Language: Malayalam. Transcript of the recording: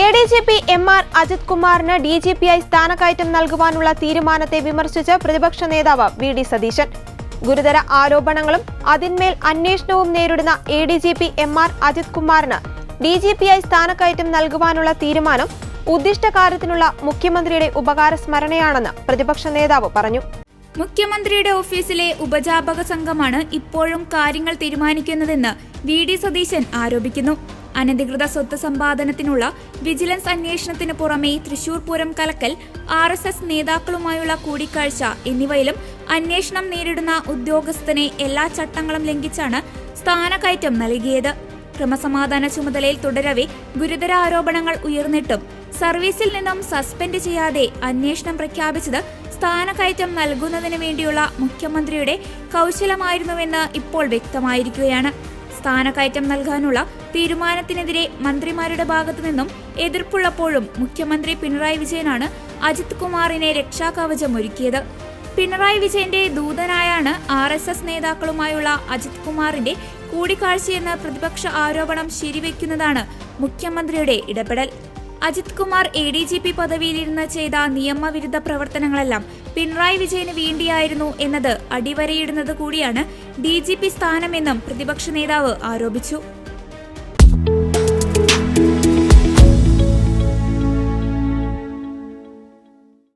A D G P M R Ajith കുമാറിന് ഡി ജി പി ആയി സ്ഥാനക്കയറ്റം നൽകുവാനുള്ള തീരുമാനത്തെ വിമർശിച്ച് പ്രതിപക്ഷ നേതാവ് വി ഡി സതീശൻ. ഗുരുതര ആരോപണങ്ങളും അതിന്മേൽ അന്വേഷണവും നേരിടുന്ന A D G P M R Ajith കുമാറിന് ഡി ജി പി ആയി സ്ഥാനക്കയറ്റം നൽകുവാനുള്ള തീരുമാനം ഉദ്ദിഷ്ട കാര്യത്തിനുള്ള മുഖ്യമന്ത്രിയുടെ ഉപകാര സ്മരണയാണെന്ന് പ്രതിപക്ഷ നേതാവ് പറഞ്ഞു. മുഖ്യമന്ത്രിയുടെ ഓഫീസിലെ ഉപജാപക സംഘമാണ് ഇപ്പോഴും കാര്യങ്ങൾ തീരുമാനിക്കുന്നതെന്ന് വി ഡി സതീശൻ ആരോപിക്കുന്നു. അനധികൃത സ്വത്ത് സമ്പാദനത്തിനുള്ള വിജിലൻസ് അന്വേഷണത്തിന് പുറമെ തൃശൂർ പൂരം കലക്കൽ ആർ എസ് എസ് നേതാക്കളുമായുള്ള കൂടിക്കാഴ്ച എന്നിവയിലും അന്വേഷണം നേരിടുന്ന ഉദ്യോഗസ്ഥനെ എല്ലാ ചട്ടങ്ങളും ലംഘിച്ചാണ് സ്ഥാനക്കയറ്റം നൽകിയത്. ക്രമസമാധാന ചുമതലയിൽ തുടരവെ ഗുരുതര ആരോപണങ്ങൾ ഉയർന്നിട്ടും സർവീസിൽ നിന്നും സസ്പെൻഡ് ചെയ്യാതെ അന്വേഷണം പ്രഖ്യാപിച്ചത് സ്ഥാനക്കയറ്റം നൽകുന്നതിന് വേണ്ടിയുള്ള മുഖ്യമന്ത്രിയുടെ കൗശലമായിരുന്നുവെന്ന് ഇപ്പോൾ വ്യക്തമായിരിക്കുകയാണ്. സ്ഥാനക്കയറ്റം നൽകാനുള്ള തീരുമാനത്തിനെതിരെ മന്ത്രിമാരുടെ ഭാഗത്തു നിന്നും എതിർപ്പുള്ളപ്പോഴും മുഖ്യമന്ത്രി പിണറായി വിജയനാണ് അജിത് കുമാറിനെ രക്ഷാകവചം ഒരുക്കിയത്. പിണറായി വിജയന്റെ ദൂതനായാണ് ആർ എസ് എസ് നേതാക്കളുമായുള്ള അജിത് കുമാറിന്റെ കൂടിക്കാഴ്ചയെന്ന പ്രതിപക്ഷ ആരോപണം ശരിവെക്കുന്നതാണ് മുഖ്യമന്ത്രിയുടെ ഇടപെടൽ. Ajith Kumar A D G P പദവിയിലിരുന്ന് ചെയ്ത നിയമവിരുദ്ധ പ്രവർത്തനങ്ങളെല്ലാം പിണറായി വിജയന് വേണ്ടിയായിരുന്നു എന്നത് അടിവരയിടുന്നത് കൂടിയാണ് ഡി ജി പി സ്ഥാനമെന്നും പ്രതിപക്ഷ നേതാവ് ആരോപിച്ചു.